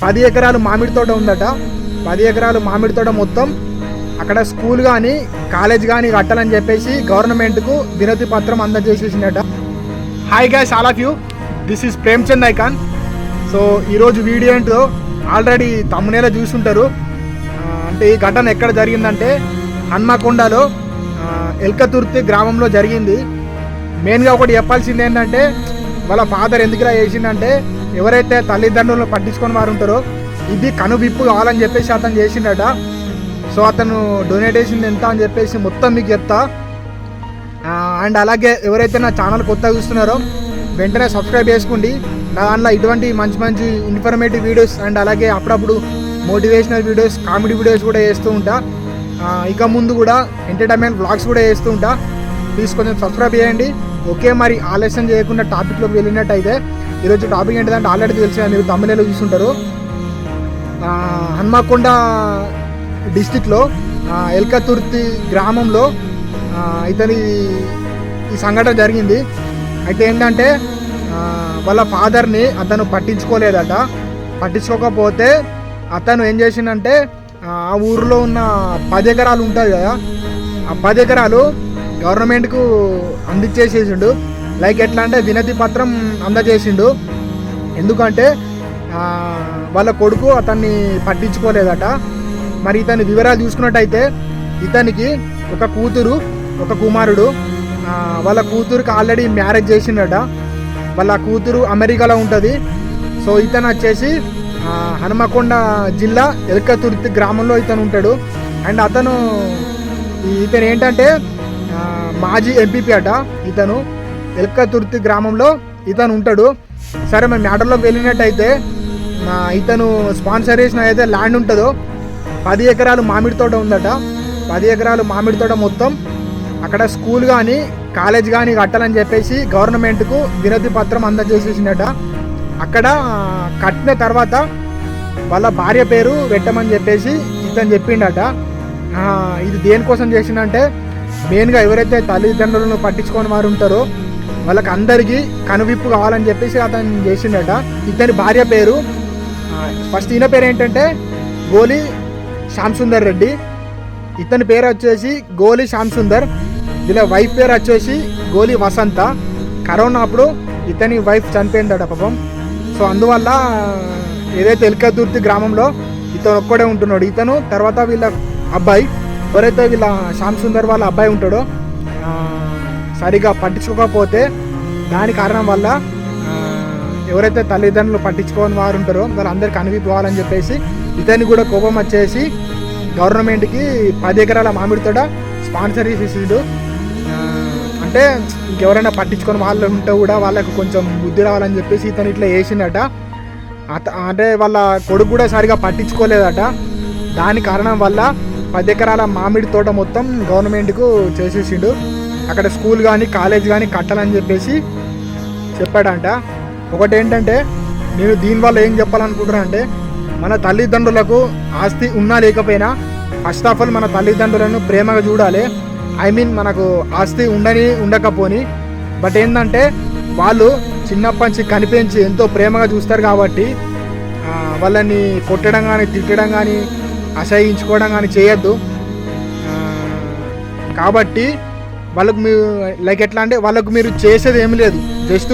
పది ఎకరాలు మామిడి తోట ఉందట. పది ఎకరాలు మామిడి తోట మొత్తం అక్కడ స్కూల్ కానీ కాలేజ్ కానీ కట్టాలని చెప్పేసి గవర్నమెంట్కు వినతి పత్రం అందజేసేసిందట. Hi guys all of you this is Premchand icon so ఈరోజు వీడియో ఏంటో ఆల్రెడీ తమ్మునేలా చూసుంటారు. అంటే ఈ ఘటన ఎక్కడ జరిగిందంటే హన్మకొండలో ఎల్కతుర్తి గ్రామంలో జరిగింది. మెయిన్గా ఒకటి చెప్పాల్సింది ఏంటంటే వాళ్ళ ఫాదర్ ఎందుకులా చేసిందంటే ఎవరైతే తల్లిదండ్రులను పట్టించుకొని వారు ఉంటారో ఇది కనువిప్పు కావాలని చెప్పేసి అతను చేసిండట. సో అతను డొనేట్ చేసింది ఎంత అని చెప్పేసి మొత్తం మీకు చెప్తా. అండ్ అలాగే ఎవరైతే నా ఛానల్ కొత్తగా చూస్తున్నారో వెంటనే సబ్స్క్రైబ్ చేసుకోండి. నా దాంట్లో ఇటువంటి మంచి మంచి ఇన్ఫర్మేటివ్ వీడియోస్ అండ్ అలాగే అప్పుడప్పుడు మోటివేషనల్ వీడియోస్ కామెడీ వీడియోస్ కూడా చేస్తూ ఉంటా. ఇక ముందు కూడా ఎంటర్టైన్మెంట్ బ్లాగ్స్ కూడా చేస్తూ ఉంటా. ప్లీజ్ కొంచెం సబ్స్క్రైబ్ చేయండి. ఓకే మరి ఆలస్యం చేయకుండా టాపిక్లోకి వెళ్ళినట్టయితే ఈరోజు టాపిక్ ఏంటిదంటే ఆల్రెడీ తెలిసిన మీరు తమిళలో చూస్తుంటారు ఆ, హన్మకొండ డిస్టిక్లో ఎల్కతుర్తి గ్రామంలో ఇతని ఈ సంఘటన జరిగింది. అయితే ఏంటంటే వాళ్ళ ఫాదర్ని అతను పట్టించుకోలేదట. పట్టించుకోకపోతే అతను ఏం చేసిందంటే ఆ ఆ ఊరిలో ఉన్న పది ఎకరాలు ఉంటుంది కదా ఆ పది ఎకరాలు గవర్నమెంట్కు అందించేసేసిండు లైక్ ఎట్లా అంటే వినతి పత్రం అందజేసిండు. ఎందుకంటే వాళ్ళ కొడుకు అతన్ని పట్టించుకోలేదట. మరి ఇతని వివరాలు చూసుకున్నట్టయితే ఇతనికి ఒక కూతురు ఒక కుమారుడు వాళ్ళ కూతురుకి ఆల్రెడీ మ్యారేజ్ చేసిండట. వాళ్ళ కూతురు అమెరికాలో ఉంటుంది. సో ఇతను వచ్చేసి హనుమకొండ జిల్లా ఎల్కతుర్తి గ్రామంలో ఇతను ఉంటాడు. అండ్ అతను ఇతను ఏంటంటే మాజీ ఎంపీపీ అట ఇతను. ఎల్కతుర్తి గ్రామంలో ఇతను ఉంటాడు. సరే మేము మ్యాటర్లోకి వెళ్ళినట్టయితే ఇతను స్పాన్సర్ చేసిన అయితే ల్యాండ్ ఉంటుందో పది ఎకరాలు మామిడి తోట ఉందట. పది ఎకరాలు మామిడి తోట మొత్తం. అక్కడ స్కూల్ కానీ కాలేజ్ కానీ కట్టాలని చెప్పేసి గవర్నమెంట్కు వినతి పత్రం అందజేసేసిందట. అక్కడ కట్టిన తర్వాత వాళ్ళ భార్య పేరు పెట్టమని చెప్పేసి ఇతను చెప్పిండట. ఇది దేనికోసం చేసిందంటే మెయిన్గా ఎవరైతే తల్లిదండ్రులను పట్టించుకొని వారు ఉంటారో వాళ్ళకి అందరికీ కనువిప్పు కావాలని చెప్పేసి అతను చేసిండట. ఇతని భార్య పేరు ఫస్ట్ ఈయన పేరు ఏంటంటే గోలి శ్యామ్ సుందర్ రెడ్డి. ఇతని పేరు వచ్చేసి గోలి శ్యామ్ సుందర్ వీళ్ళ వైఫ్ పేరు వచ్చేసి గోలి వసంత. కరోనా అప్పుడు ఇతని వైఫ్ చనిపోయిందట పాపం. సో అందువల్ల ఏదైతే ఎలికదుర్తి గ్రామంలో ఇతను ఒక్కడే ఉంటున్నాడు. ఇతను తర్వాత వీళ్ళ అబ్బాయి ఎవరైతే వీళ్ళ శ్యామ్ సుందర్ వాళ్ళ అబ్బాయి ఉంటాడో సరిగా పట్టించుకోకపోతే దాని కారణం వల్ల ఎవరైతే తల్లిదండ్రులు పట్టించుకోని వారు ఉంటారో వాళ్ళందరికీ అనిపిపోవాలని చెప్పేసి ఇతని కూడా కోపం వచ్చేసి గవర్నమెంట్కి పది ఎకరాల మామిడి తోట స్పాన్సర్ చేసేసాడు. అంటే ఇంకెవరైనా పట్టించుకొని వాళ్ళు ఉంటే కూడా వాళ్ళకు కొంచెం బుద్ధి రావాలని చెప్పేసి ఇతను ఇట్లా వేసిండట అత అంటే వాళ్ళ కొడుకు కూడా సరిగా పట్టించుకోలేదట. దాని కారణం వల్ల పది ఎకరాల మామిడి తోట మొత్తం గవర్నమెంట్కు చేసేసిండు. అక్కడ స్కూల్ కానీ కాలేజ్ కానీ కట్టాలని చెప్పేసి చెప్పాడంట. ఒకటి ఏంటంటే నేను దీనివల్ల ఏం చెప్పాలనుకుంటున్నా అంటే మన తల్లిదండ్రులకు ఆస్తి ఉన్నా లేకపోయినా ఫస్ట్ ఆఫ్ ఆల్ మన తల్లిదండ్రులను ప్రేమగా చూడాలి. ఐ మీన్ మనకు ఆస్తి ఉండని ఉండకపోని. బట్ ఏంటంటే వాళ్ళు చిన్నప్పటి నుంచి కనిపించి ఎంతో ప్రేమగా చూస్తారు కాబట్టి వాళ్ళని కొట్టడం కానీ తిట్టడం కానీ అసహించుకోవడం కానీ చేయొద్దు. కాబట్టి వాళ్ళకు మీరు లైక్ ఎట్లా అంటే వాళ్ళకు మీరు చేసేది ఏమి లేదు. జస్ట్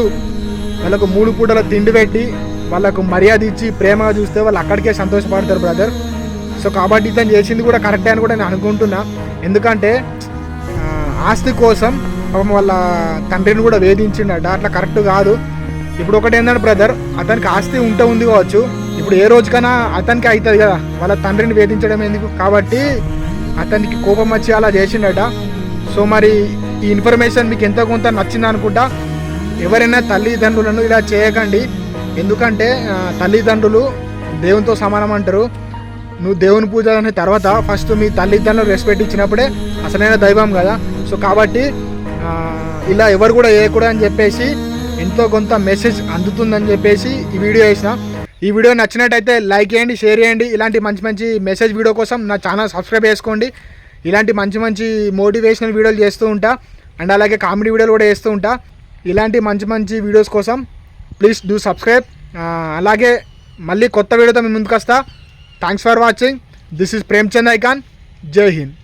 వాళ్ళకు మూడు పూటల తిండి పెట్టి వాళ్ళకు మర్యాద ఇచ్చి ప్రేమగా చూస్తే వాళ్ళు అక్కడికే సంతోషపడతారు బ్రదర్ సో కాబట్టి ఇతను చేసింది కూడా కరెక్టే అని కూడా నేను అనుకుంటున్నా. ఎందుకంటే ఆస్తి కోసం పాపం వాళ్ళ తండ్రిని కూడా వేధించిండట. అట్లా కరెక్ట్ కాదు. ఇప్పుడు ఒకటి ఏంటంటే బ్రదర్ అతనికి ఆస్తి ఉంటే ఉంది కావచ్చు. ఇప్పుడు ఏ రోజుకైనా అతనికి అవుతుంది కదా. వాళ్ళ తండ్రిని వేధించడం ఎందుకు? కాబట్టి అతనికి కోపం వచ్చి అలా చేసిండట. సో మరి ఈ ఇన్ఫర్మేషన్ మీకు ఎంతో కొంత నచ్చింది అనుకుంటా. ఎవరైనా తల్లిదండ్రులను ఇలా చేయకండి. ఎందుకంటే తల్లిదండ్రులు దేవునితో సమానం అంటారు. నువ్వు దేవుని పూజ అనే తర్వాత ఫస్ట్ మీ తల్లిదండ్రులు రెస్పెక్ట్ ఇచ్చినప్పుడే అసలైన దైవం కదా. సో కాబట్టి ఇలా ఎవరు కూడా వేయకూడదు అని చెప్పేసి ఎంతో కొంత మెసేజ్ అందుతుందని చెప్పేసి ఈ వీడియో వేసిన ఈ వీడియో నచ్చినట్టయితే లైక్ చేయండి షేర్ చేయండి. ఇలాంటి మంచి మంచి మెసేజ్ వీడియో కోసం నా ఛానల్ సబ్స్క్రైబ్ చేసుకోండి. ఇలాంటి మంచి మంచి మోటివేషనల్ వీడియోలు చేస్తూ ఉంటా. అండ్ అలాగే కామెడీ వీడియోలు కూడా చేస్తూ ఉంటా. ఇలాంటి మంచి మంచి వీడియోస్ కోసం ప్లీజ్ డూ సబ్స్క్రైబ్ అలాగే మళ్ళీ కొత్త వీడియోతో మీ ముందుకు వస్తా. Thanks for watching this is Premchand icon Jai Hind